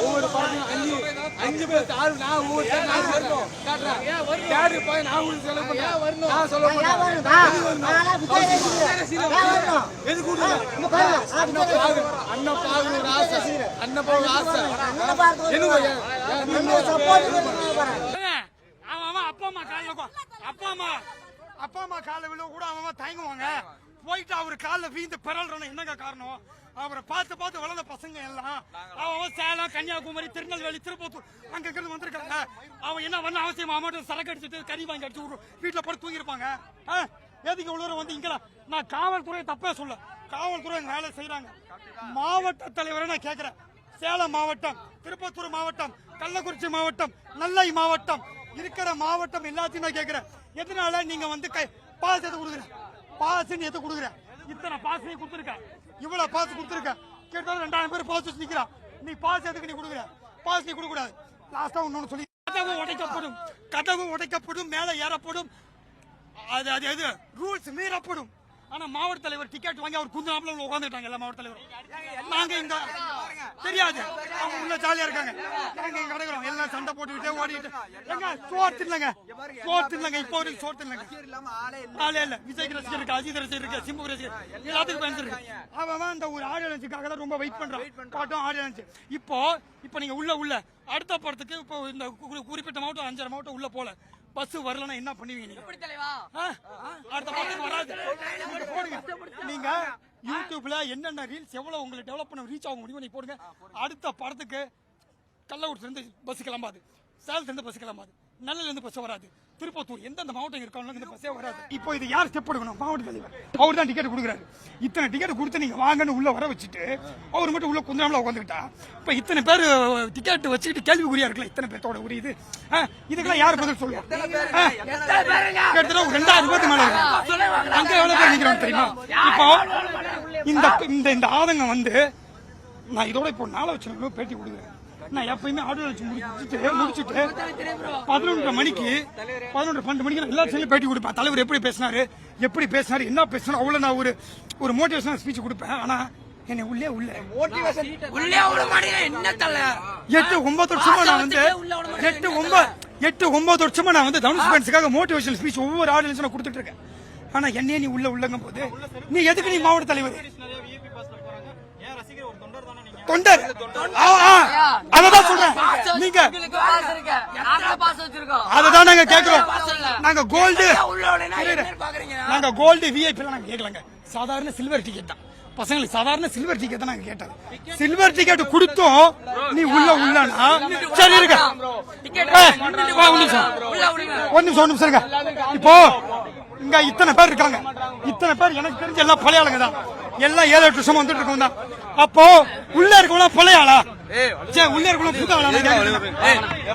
ஒவ்வொரு படத்தையும் அஞ்சு அஞ்சு பேர் ஆறு நான் ஒவ்வொரு நான் வரணும் காட்டுறேன் தேட்டருக்கு போய் நான் உங்களுக்கு செலவு பண்ணேன் நான் சொல்ல எது கூடுங்க அண்ணன் ஆசை அண்ணன் ஆசை என்ன அவன் அப்பா அம்மா காலில் அப்பா அம்மா அப்பா அம்மா காலில் விழுவ கூட அவன் தயங்குவாங்க போயிட்டு அவர் காலில் வீந்து பிறல்றன என்னங்க காரணம்? அவரை பார்த்து பார்த்து வளர்ந்த பசங்க எல்லாம் அவன் சேலம் கன்னியாகுமரி திருநெல்வேலி திருப்பத்தூர் அங்க இருந்து வந்திருக்காங்க. அவன் என்ன பண்ண அவசியம்? அமௌண்ட் சரக்கு அடிச்சுட்டு கறி வாங்கி அடிச்சு விடுவோம் வீட்டுல போட்டு தூங்கிருப்பாங்க ஆ? எதுக்கு இவ்வளவு வந்து இங்க நான் காவல்துறையை தப்பே சொல்ல. காவல்துறை வேலை செய்யறாங்க மாவட்ட தலைவரை நான் கேட்கிறேன் சேலம் மாவட்டம் திருப்பத்தூர் மாவட்டம் கள்ளக்குறிச்சி மாவட்டம் நெல்லை மாவட்டம் இருக்கிற மாவட்டம் எல்லாத்தையும் நான் கேட்கிறேன் எதனால நீங்க வந்து கை பாஸ் எது கொடுக்குறேன் பாஸ் எது கொடுக்குறேன். இத்தனை பாஸ் நீ கொடுத்துருக்க. இவ்வளவு பாஸ் கொடுத்துருக்க. கேட்டாலும் ரெண்டாயிரம் பேர் பாஸ் வச்சு நிக்கிறான். நீ பாஸ் எதுக்கு நீ கொடுக்குற? பாஸ் நீ கொடுக்க கூடாது லாஸ்டா இன்னொன்னு சொல்லி கதவு உடைக்கப்படும். கதவு உடைக்கப்படும் மேலே ஏறப்படும். அது அது எது ரூல்ஸ் மீறப்படும். ஆனா மாவட்ட தலைவர் டிக்கெட் வாங்கி அவர் குந்தாப்புல உட்காந்துட்டாங்க எல்லா மாவட்ட தலைவரும். நாங்க இங்க தெரியாது. அவங்க உள்ள ஜாலியா இருக்காங்க. நாங்க சண்டை போட்டுக்கிட்டே ஓடிட்டு. எங்க சோறு தின்னங்க சோறு தின்னங்க இப்போ வரைக்கும் சோறு தின்னங்க ஆளே இல்ல. விஜய் ரசிகர் இருக்கு அஜித் ரசிகர் இருக்கு சிம்பு ரசிகர் எல்லாத்துக்கும் ஃபேன்ஸ் இருக்கு. அவன் அந்த ஒரு ஆடியன்ஸுக்காக தான் ரொம்ப வெயிட் பண்றான். ஆடியன்ஸ் இப்போ இப்போ நீங்க உள்ள உள்ள. அடுத்த படத்துக்கு இப்போ இந்த கு- குறிப்பிட்ட மாவட்டம் அஞ்சரை மாவட்டம் உள்ள போல. பஸ் வரலன்னா என்ன பண்ணுவீங்க நீங்க? ஆ? அடுத்த படத்துக்கு வராது. நீங்க யூடியூப்ல என்னென்ன ரீல்ஸ் எவ்வளவு உங்களுக்கு டெவலப் பண்ண ரீச் ஆக முடியுமோ நீ போடுங்க. அடுத்த படத்துக்கு கள்ளக்குறிச்சில இருந்து பஸ் கிளம்பாது. சேலத்துல இருந்து பஸ் கிளம்பாது. நல்லல இருந்து பஸ் வராது. திருப்பத்தூர் எந்தெந்த மாவட்டம் இருக்காங்க இந்த பஸ்ஸே வராது. இப்போ இது யார் ஸ்டெப் எடுக்கணும்? மாவட்ட தலைவர். அவர் தான் டிக்கெட் கொடுக்குறாரு. இத்தனை டிக்கெட் கொடுத்து நீங்க வாங்கன்னு உள்ள வர வச்சுட்டு அவர் மட்டும் உள்ள குந்தாமல உட்காந்துக்கிட்டா இப்போ இத்தனை பேர் டிக்கெட் வச்சுக்கிட்டு கேள்விக்குறியா இருக்குல்ல இத்தனை பேர்த்தோட ஒரு இது இதுக்கெல்லாம் யார் பதில் சொல்லுவா? ஆ, கிட்டத்தட்ட ரெண்டாயிரம் பேருக்கு மேல இருக்கு? அங்க எவ்வளவு பேர் நிக்கிறாங்க தெரியுமா? இப்போ இந்த இந்த இந்த ஆதங்கம் வந்து நான் இதோட இப்போ நாளை வச்சு பேட்டி கொடுக்குறேன். நான் எப்பயுமே ஆடியோ வச்சு முடிச்சுட்டு முடிச்சுட்டு பதினொன்றரை மணிக்கு பதினொன்று பன்னெண்டு மணிக்கு எல்லா செய்யும் பேட்டி கொடுப்பேன் தலைவர் எப்படி பேசினாரு எப்படி பேசினாரு என்ன பேசினாரு அவ்வளோ நான் ஒரு ஒரு மோட்டிவேஷனல் ஸ்பீச் கொடுப்பேன் ஆனா என்னை உள்ளே உள்ள உள்ளே விட மாட்டேங்க என்ன தல எட்டு ஒன்பது வருஷமா நான் வந்து எட்டு ஒன்பது எட்டு ஒன்பது வருஷமா நான் வந்து தனுஷ் ஃபேன்ஸுக்காக மோட்டிவேஷனல் ஸ்பீச் ஒவ்வொரு ஆடியன்ஸும் நான் கொடுத்துட்டு இருக்கேன் ஆனா என்னையே நீ உள்ள உள்ளங்கும் போது நீ எதுக்கு நீ மாவட்ட தலைவர் தொண்டர். ஆ, ஆ, அததான் சொல்றேன். நீங்க. இருக்கு. அததான் நாங்க கேக்குறோம். நாங்க கோல்டு. நாங்க கோல்டு விஐபி நாங்க கேட்கலங்க சாதாரண சில்வர் டிக்கெட் தான். பசங்களுக்கு சாதாரண சில்வர் டிக்கெட் தான் நாங்க கேட்டது. சில்வர் டிக்கெட் கொடுத்தோம். நீ உள்ள உள்ளனா? சரி இருக்க ஒரு நிமிஷம் ஒரு நிமிஷம் இருங்க. இப்போ இங்க இத்தனை பேர் இருக்காங்க. இத்தனை பேர் எனக்கு தெரிஞ்ச எல்லாம் பழைய ஆளுங்க தான். எல்லாம் ஏழு எட்டு வருஷமா வந்துட்டு இருக்கவங்க தான். அப்போ உள்ள இருக்கவங்க பழைய ஆளா? சரி உள்ள இருக்கவங்க புது ஆளா?